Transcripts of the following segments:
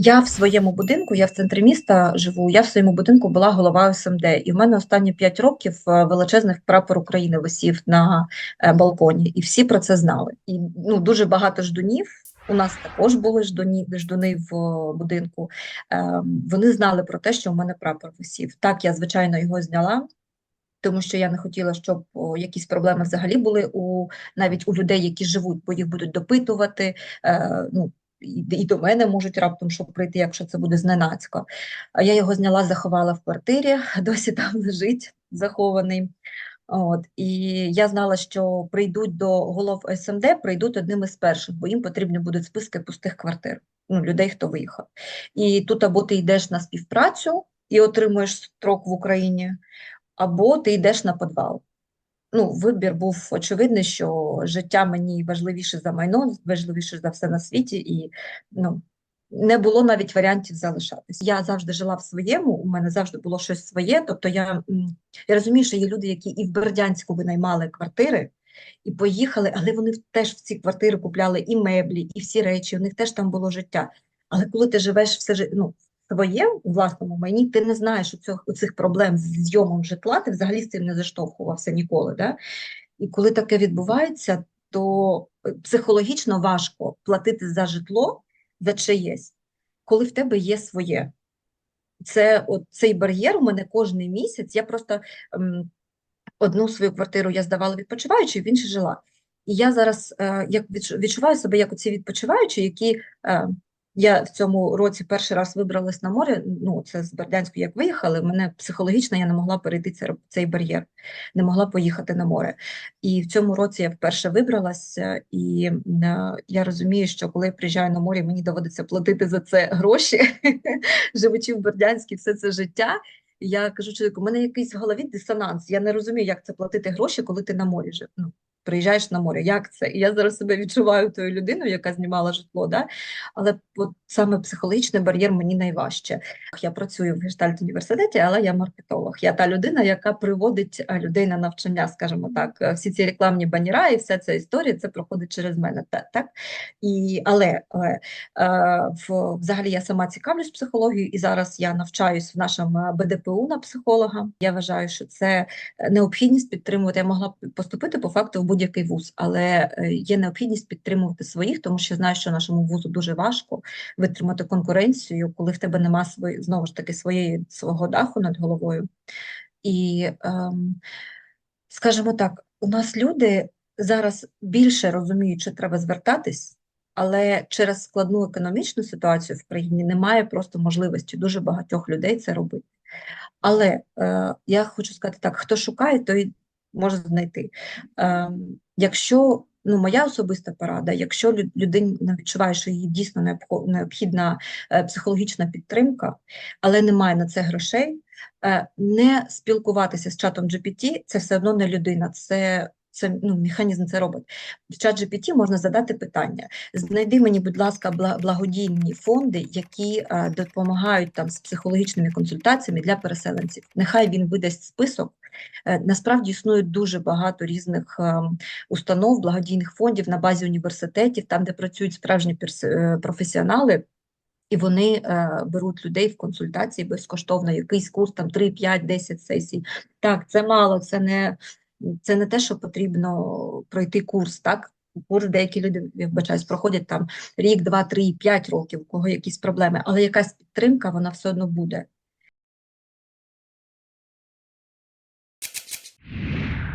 Я в своєму будинку, я в центрі міста живу. Я в своєму будинку була голова СМД, і в мене останні 5 років е, величезний прапор України висів на е, балконі, і всі про це знали. І ну дуже багато ждунів. У нас також були ждуні, ждуни в е, будинку. Е, Вони знали про те, що в мене прапор висів. Так, я звичайно його зняла. Тому що я не хотіла, щоб якісь проблеми взагалі були у навіть у людей, які живуть, бо їх будуть допитувати. Е, ну і, до мене можуть раптом що прийти, якщо це буде зненацька. Я його зняла, заховала в квартирі, досі там лежить захований. От і я знала, що прийдуть до голов СМД, прийдуть одним із перших, бо їм потрібні будуть списки пустих квартир. Ну, людей, хто виїхав. І тут або ти йдеш на співпрацю і отримуєш строк в Україні, або ти йдеш на підвал. Ну, вибір був очевидний, що життя мені важливіше за майно, важливіше за все на світі, і ну, не було навіть варіантів залишатись. Я завжди жила в своєму, у мене завжди було щось своє. Тобто я, я розумію, що є люди, які і в Бердянську винаймали квартири, і поїхали, але вони теж в ці квартири купляли і меблі, і всі речі, у них теж там було життя. Але коли ти живеш все ну, своє у власному майні, ти не знаєш оцих, оцих проблем з зйомом житла, ти взагалі з цим не заштовхувався ніколи. Да? І коли таке відбувається, то е, психологічно важко платити за житло за чиєсь, коли в тебе є своє. Це от цей бар'єр у мене кожен місяць. Я просто ем, одну свою квартиру я здавала відпочиваючи, в іншій жила. І я зараз е, як відчуваю себе як оці відпочиваючі, які е, я в цьому році перший раз вибралась на море. Ну, це з Бердянську, як виїхали. Мене психологічно я не могла перейти цей, бар'єр, не могла поїхати на море. І в цьому році я вперше вибралася, і е, я розумію, що коли я приїжджаю на море, мені доводиться платити за це гроші, живучи в Бердянську все це життя. Я кажу чоловіку, у мене якийсь в голові дисонанс. Я не розумію, як це платити гроші, коли ти на морі жив. Ну, приїжджаєш на море. Як це? І я зараз себе відчуваю тою людиною, яка знімала житло. Да? Але от саме психологічний бар'єр мені найважче. Я працюю в гештальт університеті, але я маркетолог. Я та людина, яка приводить е, людей на навчання, скажімо так. Е, Всі ці рекламні баніра і вся ця історія це проходить через мене. Так? І, але, але е, в, взагалі я сама цікавлюсь психологією, і зараз я навчаюсь в нашому БДПУ на психолога. Я вважаю, що це необхідність підтримувати. Я могла поступити по факту будь-який вуз, але е, є необхідність підтримувати своїх, тому що я знаю, що нашому вузу дуже важко витримати конкуренцію, коли в тебе нема свої, знову ж таки своєї свого даху над головою. І, ем, скажімо так, у нас люди зараз більше розуміють, що треба звертатись, але через складну економічну ситуацію в країні немає просто можливості дуже багатьох людей це робити. Але е, я хочу сказати так: хто шукає, той може знайти. Е, якщо ну, моя особиста порада, якщо лю- людина відчуває, що їй дійсно необхідна е, психологічна підтримка, але немає на це грошей, е, не спілкуватися з чатом GPT – це все одно не людина, це. Це ну, механізм це робить. В чат GPT можна задати питання. Знайди мені, будь ласка, благодійні фонди, які е, допомагають там з психологічними консультаціями для переселенців. Нехай він видасть список. Е, Насправді існує дуже багато різних е, установ, благодійних фондів на базі університетів, там, де працюють справжні професіонали. І вони беруть людей в консультації безкоштовно, якийсь курс, там 3, 5, 10 сесій. Так, це мало, це не, це не те, що потрібно пройти курс, так? Курс деякі люди, я вбачаюсь, проходять там рік, два, три, п'ять років, у кого якісь проблеми, але якась підтримка, вона все одно буде.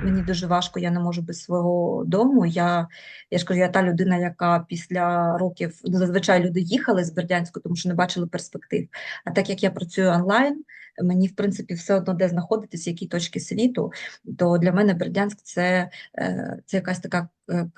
Мені дуже важко, я не можу без свого дому. Я, я ж кажу, я та людина, яка після років, ну, зазвичай люди їхали з Бердянську, тому що не бачили перспектив. А так як я працюю онлайн, мені, в принципі, все одно де знаходитись, в якій точці світу, то для мене Бердянськ це, е, це якась така е,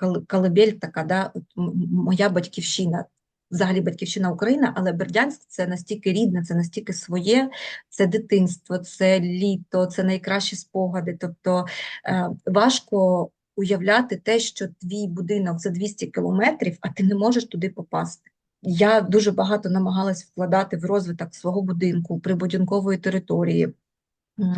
така, да, моя батьківщина. Взагалі батьківщина Україна, але Бердянськ це настільки рідне, це настільки своє, це дитинство, це літо, це найкращі спогади. Тобто е, важко уявляти те, що твій будинок за 200 кілометрів, а ти не можеш туди попасти. Я дуже багато намагалась вкладати в розвиток свого будинку, прибудинкової території.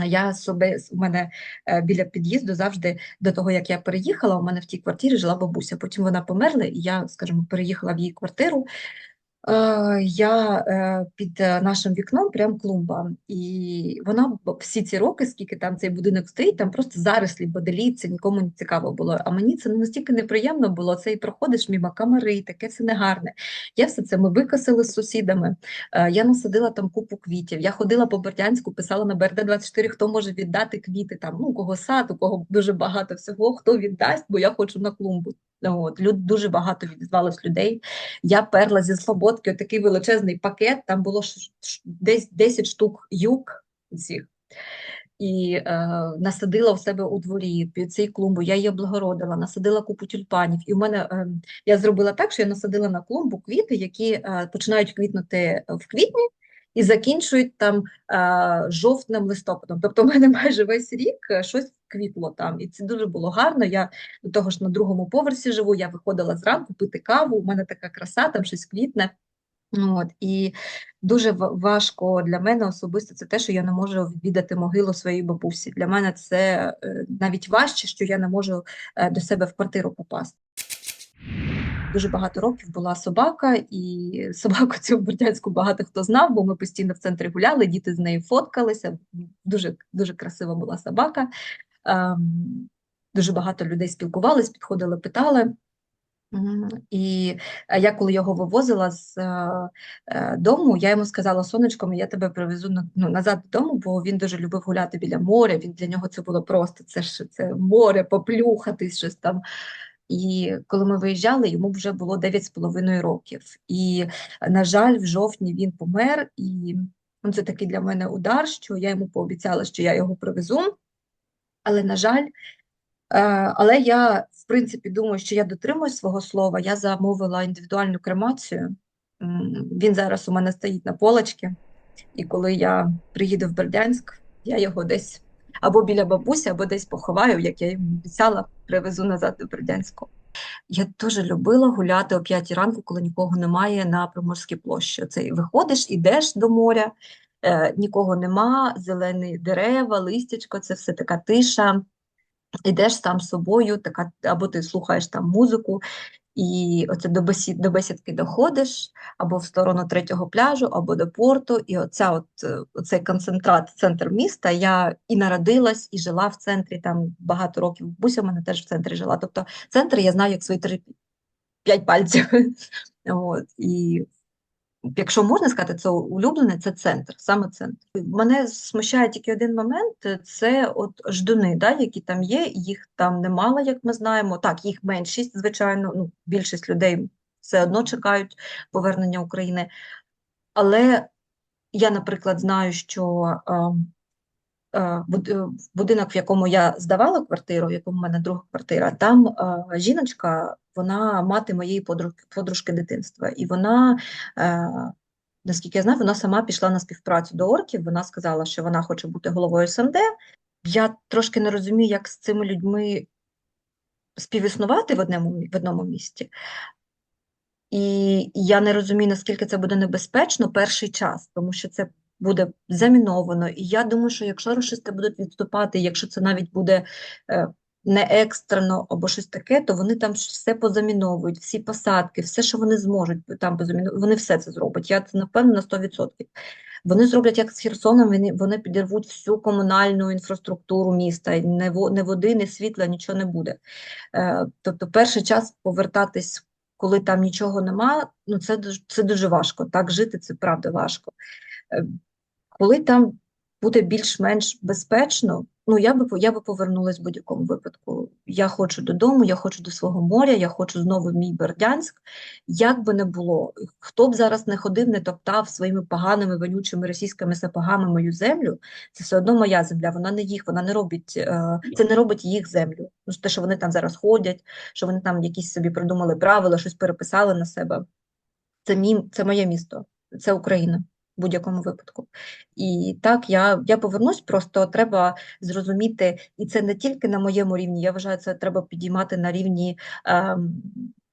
Я собі, у мене е, біля під'їзду завжди до того, як я переїхала, у мене в тій квартирі жила бабуся. Потім вона померла, і я, скажімо, переїхала в її квартиру. Е, Я е, під е, нашим вікном прям клумба, і вона всі ці роки, скільки там цей будинок стоїть, там просто зарослі, боделі, це нікому не цікаво було. А мені це настільки неприємно було. Це і проходиш мімо камери, таке все негарне. Я все це ми викосили з сусідами. Я насадила там купу квітів. Я ходила по Бердянську, писала на БРД 24, хто може віддати квіти там. Ну у кого сад, у кого дуже багато всього, хто віддасть, бо я хочу на клумбу. От люд дуже багато відізвалось людей. Я перла зі Слободки отакий величезний пакет, там було десь 10 штук юк цих. І е, насадила у себе у дворі під цей клумбу, я її облагородила, насадила купу тюльпанів. І в мене е, я зробила так, що я насадила на клумбу квіти, які е, починають квітнути в квітні і закінчують там е, жовтним листопадом. Тобто, в мене майже весь рік е, щось квітло там, і це дуже було гарно. Я до того ж на другому поверсі живу. Я виходила зранку пити каву. У мене така краса, там щось квітне. От, і дуже важко для мене особисто це те, що я не можу відвідати могилу своєї бабусі. Для мене це е, навіть важче, що я не можу до себе в квартиру попасти. Дуже багато років була собака, і собаку цю Бердянську багато хто знав, бо ми постійно в центрі гуляли, діти з нею фоткалися. Дуже, дуже красива була собака. Ем, Дуже багато людей спілкувались, підходили, питали. І е, я коли його вивозила з е, е, дому, я йому сказала, сонечко, я тебе привезу ну, назад додому, бо він дуже любив гуляти біля моря. Він для нього це було просто це ж це море, поплюхатись щось там. І коли ми виїжджали, йому вже було 9,5 років. І, на жаль, в жовтні він помер, і ну, це такий для мене удар, що я йому пообіцяла, що я його привезу. Але, на жаль, Е, Але я, в принципі, думаю, що я дотримуюсь свого слова. Я замовила індивідуальну кремацію. Він зараз у мене стоїть на полочці, і коли я приїду в Бердянськ, я його десь або біля бабусі, або десь поховаю, як я йому обіцяла, привезу назад до Бердянську. Я дуже любила гуляти о 5 ранку, коли нікого немає на Приморській площі. Оце виходиш, ідеш до моря, е, нікого нема, зелені дерева, листячко, це все така тиша. Ідеш сам собою, така, або ти слухаєш там музику, і оце до бесід, до бесідки доходиш, або в сторону третього пляжу, або до порту. І оця от, е, оцей концентрат, центр міста. Я і народилась, і жила в центрі там багато років. Буся в мене теж в центрі жила. Тобто центр я знаю як свої три п'ять пальців. От, і якщо можна сказати, це улюблене, це центр, саме центр. Мене смущає тільки один момент: це от ждуни, да, які там є, їх там немало, як ми знаємо. Так, їх меншість, звичайно, ну, більшість людей все одно чекають повернення України. Але я, наприклад, знаю, що е, будинок, в якому я здавала квартиру, в якому в мене друга квартира, там е, жіночка, вона мати моєї подружки, дитинства, і вона. Е, Наскільки я знаю, вона сама пішла на співпрацю до орків. Вона сказала, що вона хоче бути головою СНД. Я трошки не розумію, як з цими людьми співіснувати в одному, в одному місті. І я не розумію, наскільки це буде небезпечно перший час, тому що це буде заміновано. І я думаю, що якщо рашисти будуть відступати, якщо це навіть буде е, не екстрено або щось таке, то вони там все позаміновують, всі посадки, все, що вони зможуть там позаміновувати, вони все це зроблять. Я це напевно на 100%. Вони зроблять як з Херсоном, вони, вони підірвуть всю комунальну інфраструктуру міста, не, во- не води, не світла, нічого не буде. Е, тобто перший час повертатись, коли там нічого нема, ну це, це дуже важко. Так жити це правда важко. Коли там буде більш-менш безпечно, ну я би я би повернулась в будь-якому випадку. Я хочу додому, я хочу до свого моря, я хочу знову в мій Бердянськ. Як би не було, хто б зараз не ходив, не топтав своїми поганими вонючими російськими сапогами мою землю, це все одно моя земля. Вона не їх, вона не робить е, це не робить їх землю. Ну те, що вони там зараз ходять, що вони там якісь собі придумали правила, щось переписали на себе. Це мій, це моє місто, це Україна будь-якому випадку. І так, я, я повернусь, просто треба зрозуміти, і це не тільки на моєму рівні, я вважаю, це треба підіймати на рівні ем,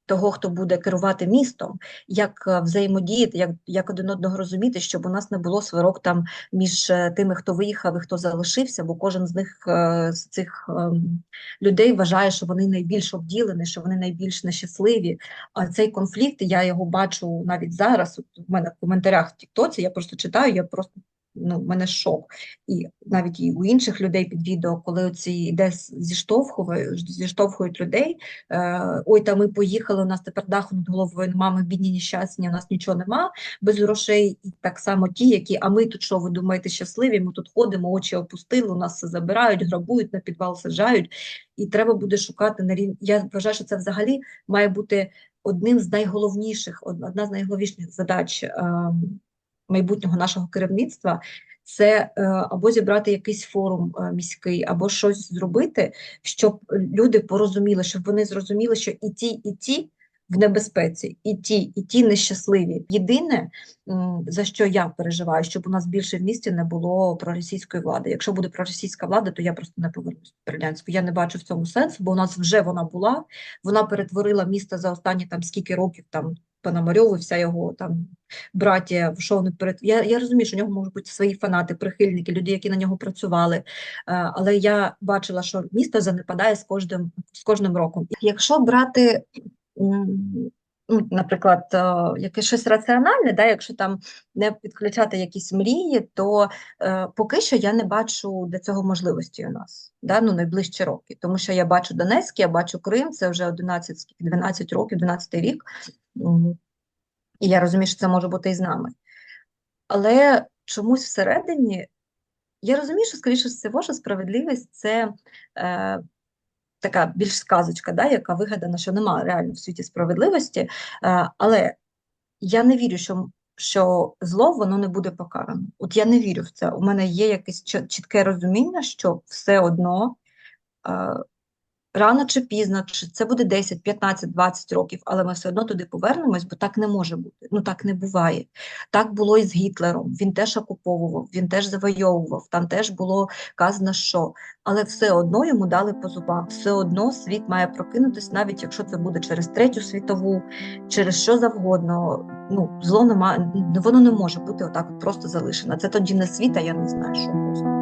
того, хто буде керувати містом, як е, взаємодіяти, як, як один одного розуміти, щоб у нас не було сварок там між е, тими, хто виїхав і хто залишився, бо кожен з них е, з цих ем, людей вважає, що вони найбільш обділені, що вони найбільш нещасливі. А цей конфлікт я його бачу навіть зараз. От у мене в коментарях в Тіктоці, я просто читаю, я просто ну, в мене шок. І навіть і у інших людей під відео, коли оці йде зіштовхують, зіштовхують людей. Е, Ой, та ми поїхали, у нас тепер даху над головою нема, ми бідні нещасні, у нас нічого нема без грошей. І так само ті, які, а ми тут що, ви думаєте, щасливі? Ми тут ходимо, очі опустили, у нас все забирають, грабують, на підвал саджають. І треба буде шукати на рівні. Я вважаю, що це взагалі має бути одним з найголовніших, одна з найголовніших задач. Майбутнього нашого керівництва це е, або зібрати якийсь форум е, міський, або щось зробити, щоб люди порозуміли, щоб вони зрозуміли, що і ті, і ті в небезпеці, і ті, і ті нещасливі. Єдине, за що я переживаю, щоб у нас більше в місті не було проросійської влади. Якщо буде проросійська влада, то я просто не повернусь в Бердянську. Я не бачу в цьому сенсу, бо у нас вже вона була. Вона перетворила місто за останні там скільки років там. Пономарьову, вся його там браття, що вони перед. Я я розумію, що у нього можуть бути свої фанати, прихильники, люди, які на нього працювали. Е, але я бачила, що місто занепадає з кожним з кожним роком. Якщо брати ну, наприклад, е, якесь щось раціональне, да, якщо там не підключати якісь мрії, то е, поки що я не бачу для цього можливості у нас да, ну, найближчі роки. Тому що я бачу Донецьк, я бачу Крим, це вже 11, 12 років, 12 рік, і я розумію, що це може бути і з нами. Але чомусь всередині я розумію, що, скоріше всього, що справедливість це. Е, така більш сказочка, да, яка вигадана, що немає реально в світі справедливості. Е, але я не вірю, що що зло воно не буде покарано. От я не вірю в це. У мене є якесь чітке розуміння, що все одно е, рано чи пізно, чи це буде 10, 15, 20 років, але ми все одно туди повернемось, бо так не може бути. Ну так не буває. Так було і з Гітлером. Він теж окуповував, він теж завойовував, там теж було казано, що. Але все одно йому дали по зубам. Все одно світ має прокинутися, навіть якщо це буде через третю світову, через що завгодно. Ну, зло немає, воно не може бути отак просто залишено. Це тоді не світ, а я не знаю, що просто.